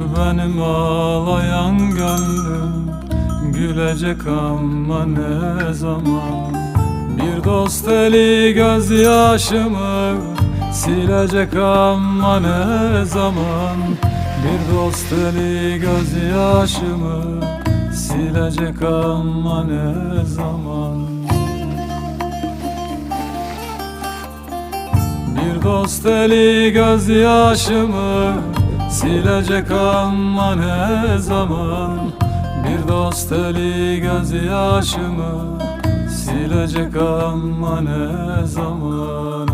Benim ağlayan gönlüm Gülecek ama ne zaman? Bir dost eli gözyaşımı Silecek ama ne zaman? Bir dost eli gözyaşımı Silecek ama ne zaman? Bir dost eli gözyaşımı Silecek ama ne zaman? Bir dost eli gözyaşımı Silecek ama ne zaman